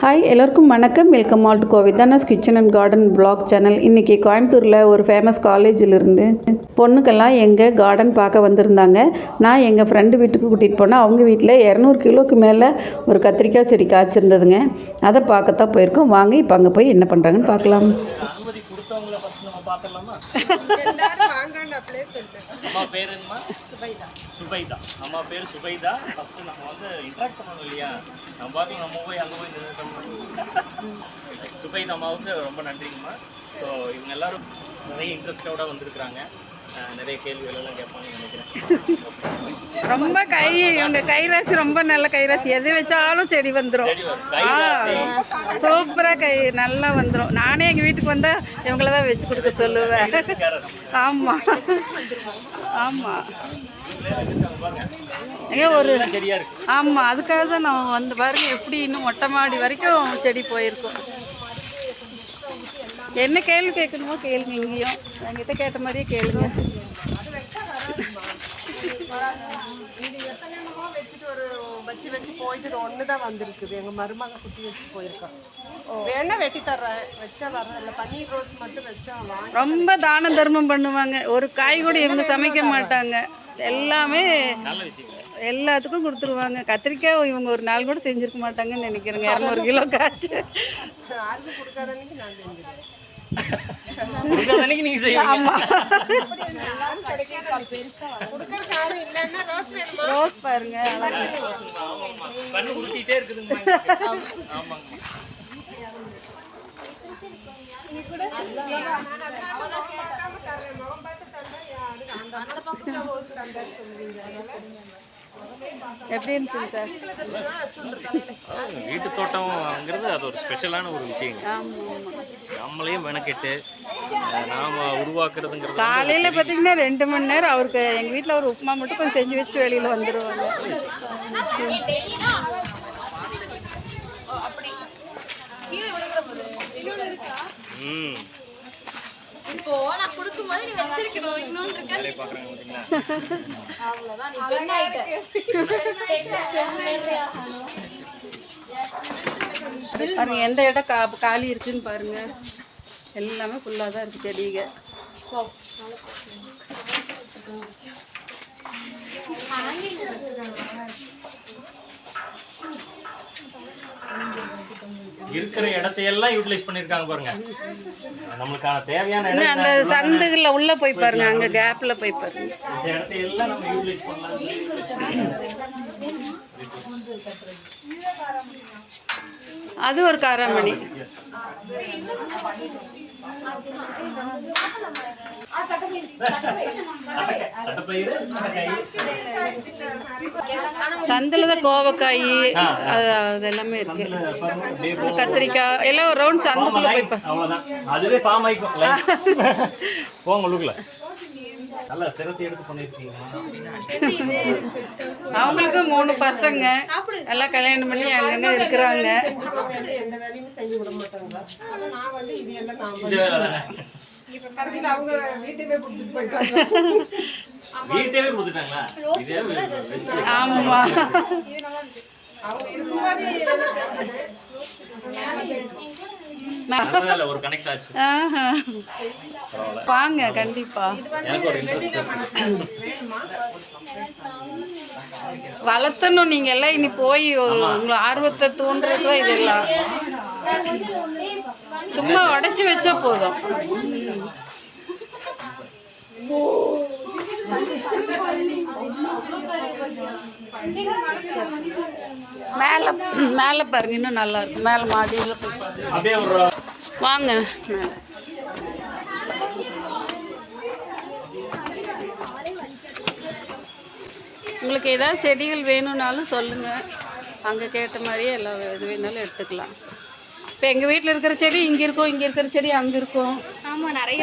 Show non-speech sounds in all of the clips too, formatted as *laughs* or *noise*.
Hi எல்லோருக்கும் வணக்கம். Welcome all to Kovai kitchen and garden blog channel இன்றைக்கி கோயம்புத்தூரில் ஒரு ஃபேமஸ் காலேஜிலிருந்து பொண்ணுக்கெல்லாம் எங்கள் கார்டன் பார்க்க வந்திருந்தாங்க. நான் எங்கள் ஃப்ரெண்டு வீட்டுக்கு கூட்டிகிட்டு போனேன். அவங்க வீட்டில் இரநூறு கிலோவுக்கு மேலே ஒரு கத்திரிக்காய் செடி காய்ச்சிருந்ததுங்க. அதை பார்க்கத்தான் போயிருக்கோம். வாங்க இப்போ அங்கே போய் என்ன பண்ணுறாங்கன்னு பார்க்கலாம். அனுமதி கொடுத்தவங்கள நம்ம பார்த்துடலாமா பேர் சுபைதா. அம்மா பேர் சுபைதா. ஃபர்ஸ்ட் நம்ம வந்து இன்ட்ராக்ட் பண்ணணும் இல்லையா? நம்ம பார்த்து நம்ம போய் அங்கே போய் நின்று சுபைதா அம்மாவுக்கு ரொம்ப நன்றிங்கம்மா ஸோ இவங்க எல்லாரும் நிறைய இன்ட்ரெஸ்டோட வந்திருக்கிறாங்க. நிறைய கேள்விகள் எல்லாம் கேட்பாங்கன்னு நினைக்கிறேன். ரொம்ப கை இவங்க கைராசி ரொம்ப நல்ல கைராசி. எது வச்சாலும் செடி வந்துடும் சூப்பராக கை நல்லா வந்துடும் நானே எங்கள் வீட்டுக்கு வந்தால் இவங்கள தான் வச்சு கொடுக்க சொல்லுவேன். ஆமாம் ஆமாம் ஏங்க ஒரு ஆமாம் அதுக்காக தான் நான் வந்து பாருங்க எப்படி இன்னும் மொட்டை மாடி வரைக்கும் செடி போயிருக்கோம். என்ன கேள்வி கேட்கணுமோ கேளுங்க இங்கேயும். என்கிட்ட கேட்ட மாதிரியே கேளுங்க. வச்சு வச்சு போயிட்டு ஒன்று தான் வந்திருக்குது. எங்கள் மருமக குத்தி வச்சு போயிருக்கோம் வேணா வெட்டி தர்றேன். வச்சா வர்றதில்ல பன்னீர் ரோஸ் மட்டும் வச்சா ரொம்ப தான தர்மம் பண்ணுவாங்க. ஒரு காய் கூட இவங்க சமைக்க மாட்டாங்க. எல்லாமே எல்லாத்துக்கும் கொடுத்துருவாங்க. கத்திரிக்காய் இவங்க ஒரு நாள் கூட செஞ்சுருக்க மாட்டாங்கன்னு நினைக்கிறேங்க. இரநூறு கிலோ காய்ச்சி. கொடுக்காத அன்னைக்கு எப்படி இருந்துச்சு சார்? வீட்டு தோட்டம்ங்கிறது அது ஒரு ஸ்பெஷலான ஒரு விஷயங்க. நம்மளையும் மெனக்கெட்டு நாம உருவாக்குறதுங்கிறது காலையில் பார்த்தீங்கன்னா ரெண்டு மணி நேரம் அவருக்கு எங்கள் வீட்டில் ஒரு உப்புமா மட்டும் கொஞ்சம் செஞ்சு வச்சுட்டு வெளியில் வந்துடுவாங்க ம். இப்போ நான் கொடுக்கும்போது நீ வச்சிருக்கணும். இருக்கா? பாருங்க எந்த இடம் கா காலி இருக்குன்னு பாருங்க. எல்லாமே ஃபுல்லாக தான் இருக்குது செடிங்க. இருக்கிற இடத்தையெல்லாம் யூட்டிலைஸ் பண்ணியிருக்காங்க பாருங்க. நம்மளுக்கான தேவையான இடம் அந்த சந்துகளில் உள்ளே போய் பாருங்க அங்கே கேப்பில் போய் பாருங்க. இந்த இடத்தையெல்லாம் நம்ம யூட்டிலைஸ் பண்ணலாம். அது ஒரு காராமணி. சந்தில் தான் கோவக்காய் அது எல்லாமே இருக்கு. கத்திரிக்காய் எல்லாம் ஒரு ரவுண்ட் சந்துக்குள்ளே போய் அதுவே ஃபார்ம் ஆயிக்கும். *laughs* போங்க நல்லா சிரத்தை எடுத்து பண்ணியிருக்கீங்க அவங்களுக்கு மூணு பசங்க. எல்லாம் கல்யாணம் பண்ணி அங்கங்கே இருக்கிறாங்க. எந்த வேலையும் செய்ய விட மாட்டாங்க நான் வந்து இது எல்லாம் நான் அவங்க வீட்டுமே கொடுத்துட்டு போயிட்டாங்க அவங்க இருக்கும்போது. நல்ல ஒரு கனெக்ட் ஆச்சு. ஆஹா. வாங்க கண்டிப்பா. வளர்த்தணும் நீங்க எல்லாம் இனி போய் ஒரு உங்க ஆர்வத்தை தூண்டுறது இதெல்லாம். சும்மா உடைச்சு வச்சா போதும். மேலே மேலே பாருங்க இன்னும் நல்லா இருக்கும் மேலே மாடியில் போய் பாருங்க. அப்படியே ஒரு வாங்க. மேலே உங்களுக்கு ஏதாவது செடிகள் வேணும்னாலும் சொல்லுங்கள் அங்கே கேட்ட மாதிரியே எல்லா எது வேணாலும் எடுத்துக்கலாம். இப்போ எங்கள் வீட்டில் இருக்கிற செடி இங்கே இருக்கும் இங்கே இருக்கிற செடி அங்கே இருக்கும் ஆமா நிறைய.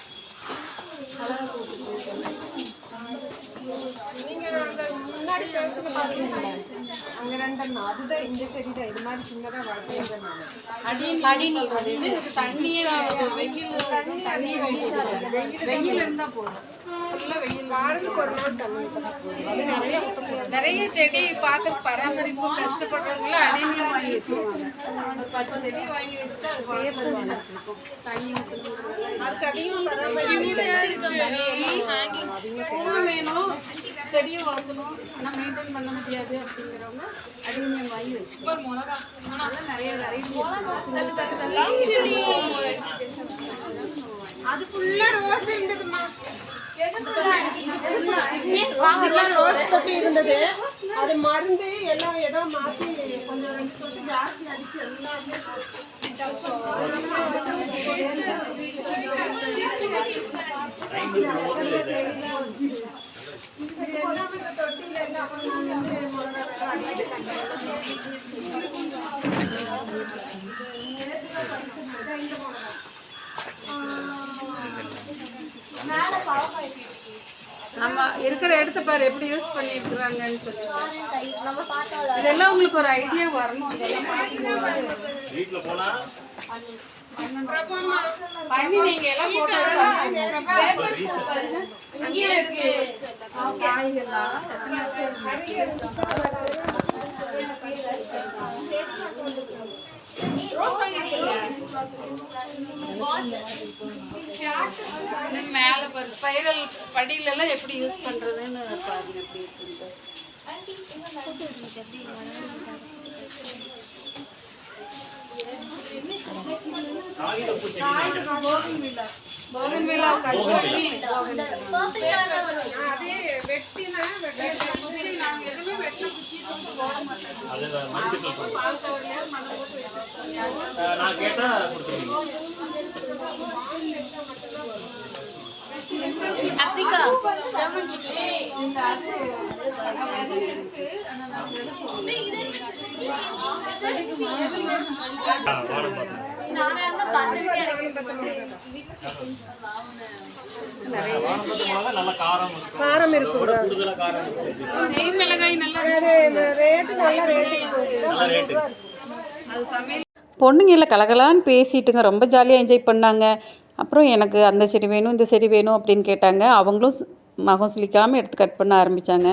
முன்னாடி செவத்துல பாத்தீங்களா அங்க ரெண்டெண்ணம். அதுதான் இந்த செடி தான் இது மாதிரி சின்னதா வளர்த்துருந்தேன் நான். அடி அடி சொல்றது இது இதுக்கு தண்ணியே வெயில் தண்ணி வெயில் வெயில் இருந்தா போதும். ஃபுல்லா வெயில். வாரத்துக்கு ஒரு நாள் தண்ணி ஊத்தினா போதும். அது நிறைய செடி பார்க்க பராமரிப்பு கஷ்டப்படுறவங்கள அடிமையாக வாங்கி வச்சுருவாங்க பத்து செடி வாங்கி வச்சுட்டு அது தண்ணி அதுக்கு அதிகமா பராமரிப்பு பூ வேணும் செடியை வளர்க்கணும் ஆனால் மெயின்டைன் பண்ண முடியாது அப்படிங்கிறவங்க அடிமையம் வாங்கி வச்சுக்கோ மிளகா அதெல்லாம் நிறைய வெரைட்டி அது ரோஸ் இருந்ததுமா ரோஸ் தொட்டி இருந்தது அது மருந்து எல்லாம் ஏதோ மாத்தி கொஞ்சம் ரெண்டு சொட்டு ஜாஸ்தி அடிச்சு எல்லாமே நம்ம இருக்கிற இடத்த பாரு எப்படி யூஸ் பண்ணியிருக்கிறாங்கன்னு சொல்லி. நம்ம பார்த்தோம்ல இதெல்லாம் உங்களுக்கு ஒரு ஐடியா வரணும். இதெல்லாம் பண்ணி நீங்க எல்லாம் போட்டோ இங்கே இருக்கு. காய்கள்லாம் மேல பாரு. ஸ்பைரல் படியில எல்லாம் எப்படி யூஸ் பண்றதுன்னு பாருங்க. எப்படி காகித பூச்செடி போகன்வில்லா நான் கொடுத்துருவீங்க காரம் இருக்கும் பொண்ணுங்கள கலகலான்னு பேசிட்டுங்க. ரொம்ப ஜாலியாக என்ஜாய் பண்ணாங்க. அப்புறம் எனக்கு அந்த செடி வேணும் இந்த செடி வேணும் அப்படின்னு கேட்டாங்க. அவங்களும் மகம் சுளிக்காமல் எடுத்து கட் பண்ண ஆரம்பித்தாங்க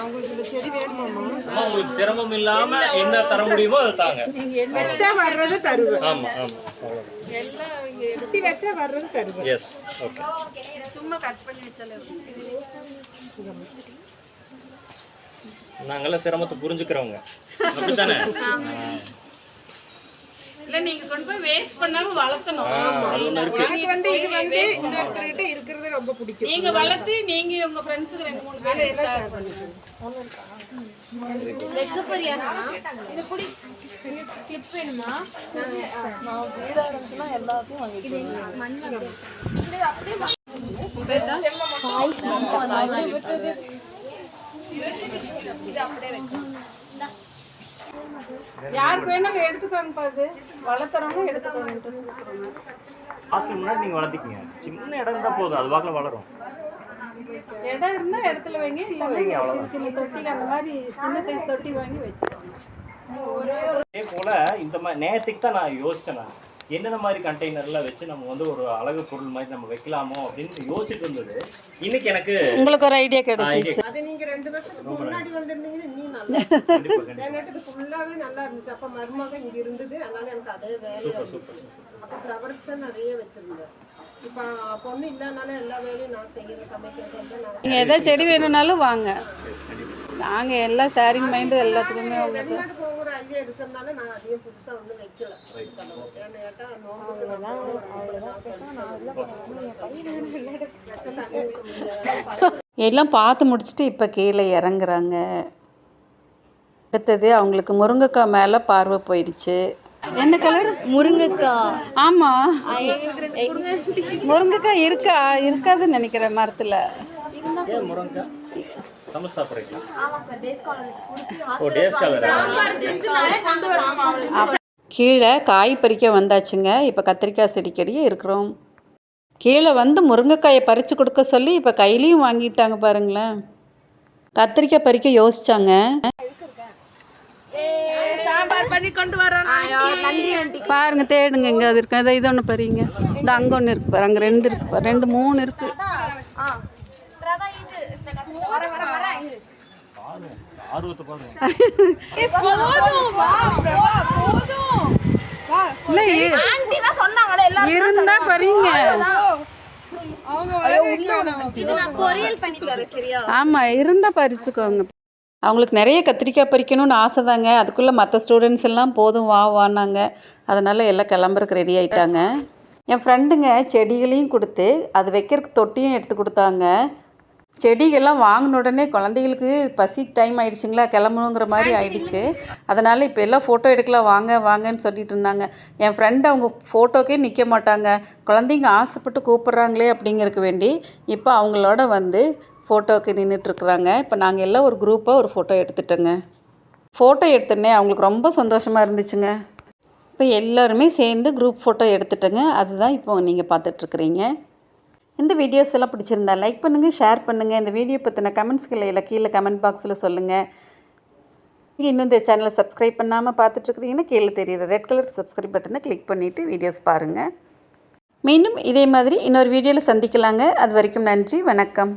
அவங்களுக்கு இந்த செடி வேணுமாமா அம்மா உங்களுக்கு சிரமம் இல்லாம என்ன தர முடியுமோ அதை தாங்க. வச்சா வர்றது தருவேன். ஆமா ஆமா வெட்டி வச்சா வர்றது தருவேன். எஸ் ஓகே சும்மா கட் பண்ணி வச்சாலே நாங்கெல்லாம் சிரமத்தை புரிஞ்சுக்கிறவங்க. அப்படித்தானே? இல்ல நீங்க கொண்டு போய் வேஸ்ட் பண்ணாம வளர்த்தணும். எனக்கு வந்து இது வந்து இன்னொருத்தர்கிட்ட இருக்கிறது ரொம்ப பிடிக்கும். நீங்க வளர்த்து நீங்க உங்க ஃப்ரெண்ட்ஸுக்கு ரெண்டு மூணு பேர் ஷேர் பண்ணுங்க வெக்க போறியாமா இது புடி கிளிப் வேணுமா? இது மண்ணில் இது அப்படியே யாருக்கு வேணாலும் எடுத்துக்கோங்க பாது வளர்த்துறவங்க எடுத்துக்கோங்க ஹாஸ்டல் முன்னாடி நீங்க வளர்த்திக்கங்க சின்ன இடம் இருந்தா போதும் அது வாக்கில் வளரும். இடம் இருந்தா இடத்துல வைங்க இல்ல வைங்க. சின்ன சின்ன தொட்டில அந்த மாதிரி சின்ன சைஸ் தொட்டி வாங்கி வச்சுக்கோங்க. அதே போல இந்த மாதிரி நேற்றுக்கு தான் நான் யோசிச்சேன் நான். என்னென்ன மாதிரி கண்டெய்னர்ல வச்சு நம்ம வந்து ஒரு அழகு பொருள் மாதிரி நம்ம வைக்கலாமோ அப்படின்னு யோசிச்சுட்டு இருந்தது. இன்னைக்கு எனக்கு உங்களுக்கு ஒரு ஐடியா கிடைச்சிச்சு அது நீங்க ரெண்டு வருஷத்துக்கு முன்னாடி வந்திருந்தீங்கன்னா நீ நல்லா *laughs* இது ஃபுல்லாவே நல்லா இருந்துச்சு. அப்ப மருமக இங்க இருந்தது. அதனால எனக்கு அதே வேலையா இருந்துச்சு அப்ப ஃப்ளவர்ஸ் நிறைய வச்சிருந்தேன். நீங்கள் எதாவது செடி வேணும்னாலும் வாங்க. நாங்கள் எல்லாம் ஷேரிங் மைண்டு எல்லாத்துக்குமே உங்களுக்கு முடியாது. எல்லாம் பார்த்து முடிச்சுட்டு இப்போ கீழே இறங்குறாங்க. அடுத்தது அவங்களுக்கு முருங்கைக்காய் மேலே பார்வை போயிடுச்சு. என்ன கலர் முருங்கைக்காய் ஆமாம் முருங்கைக்காய் இருக்கா? இருக்காதுன்னு நினைக்கிறேன் மரத்தில். ஆமா கீழே காய் பறிக்க வந்தாச்சுங்க. இப்போ கத்திரிக்காய் செடிக்கடியே இருக்கிறோம். கீழே வந்து முருங்கைக்காயை பறித்து கொடுக்க சொல்லி இப்போ கையிலையும் வாங்கிட்டாங்க பாருங்களேன். கத்திரிக்காய் பறிக்க யோசிச்சாங்க பாருங்க தேடுங்க இங்கே அது இருக்கு. அதை இது ஒன்று பாருங்க. இந்த அங்கே ஒன்று இருக்கு பாரு அங்கே ரெண்டு இருக்கு பாரு. ரெண்டு மூணு இருக்கு. பாருங்க. இருந்தா இது பண்ணி சரியா? ஆமாம் இருந்தால் பறிச்சுக்கோங்க. அவங்களுக்கு நிறைய கத்திரிக்காய் பறிக்கணும்னு ஆசை தாங்க அதுக்குள்ளே மற்ற ஸ்டூடெண்ட்ஸ் எல்லாம் போதும் வா வான்னாங்க. அதனால் எல்லாம் கிளம்புறக்கு ரெடி ஆகிட்டாங்க என் ஃப்ரெண்டுங்க செடிகளையும் கொடுத்து அது வைக்கிறதுக்கு தொட்டியும் எடுத்து கொடுத்தாங்க. செடிகள்லாம் வாங்கின உடனே குழந்தைகளுக்கு பசி டைம் ஆயிடுச்சுங்களா? கிளம்பணுங்கிற மாதிரி ஆயிடுச்சு. அதனால் இப்போ எல்லாம் ஃபோட்டோ எடுக்கலாம் வாங்க வாங்கன்னு சொல்லிட்டு இருந்தாங்க. என் ஃப்ரெண்டு அவங்க ஃபோட்டோக்கே நிற்க மாட்டாங்க. குழந்தைங்க ஆசைப்பட்டு கூப்பிட்றாங்களே அப்படிங்கிறதுக்கு வேண்டி இப்போ அவங்களோட வந்து ஃபோட்டோவுக்கு நின்றுட்டுருக்குறாங்க இப்போ நாங்கள் எல்லாம் ஒரு குரூப்பாக ஒரு ஃபோட்டோ எடுத்துட்டோங்க. ஃபோட்டோ எடுத்தோடனே அவங்களுக்கு ரொம்ப சந்தோஷமாக இருந்துச்சுங்க. இப்போ எல்லோருமே சேர்ந்து குரூப் ஃபோட்டோ எடுத்துட்டோங்க. அதுதான் இப்போ நீங்கள் பார்த்துட்ருக்குறீங்க. இந்த வீடியோஸ் எல்லாம் பிடிச்சிருந்தா லைக் பண்ணுங்கள் ஷேர் பண்ணுங்கள் இந்த வீடியோ பற்றின கமெண்ட்ஸ்களை இல்லை கீழே கமெண்ட் பாக்ஸில் சொல்லுங்கள் நீங்கள் இன்னும் இந்த சேனலை சப்ஸ்கிரைப் பண்ணாமல் பார்த்துட்ருக்குறீங்கன்னா கீழே தெரியுற ரெட் கலர் சப்ஸ்கிரைப் பட்டனை கிளிக் பண்ணிவிட்டு வீடியோஸ் பாருங்கள் மீண்டும் இதே மாதிரி இன்னொரு வீடியோவில் சந்திக்கலாங்க. அது வரைக்கும் நன்றி வணக்கம்.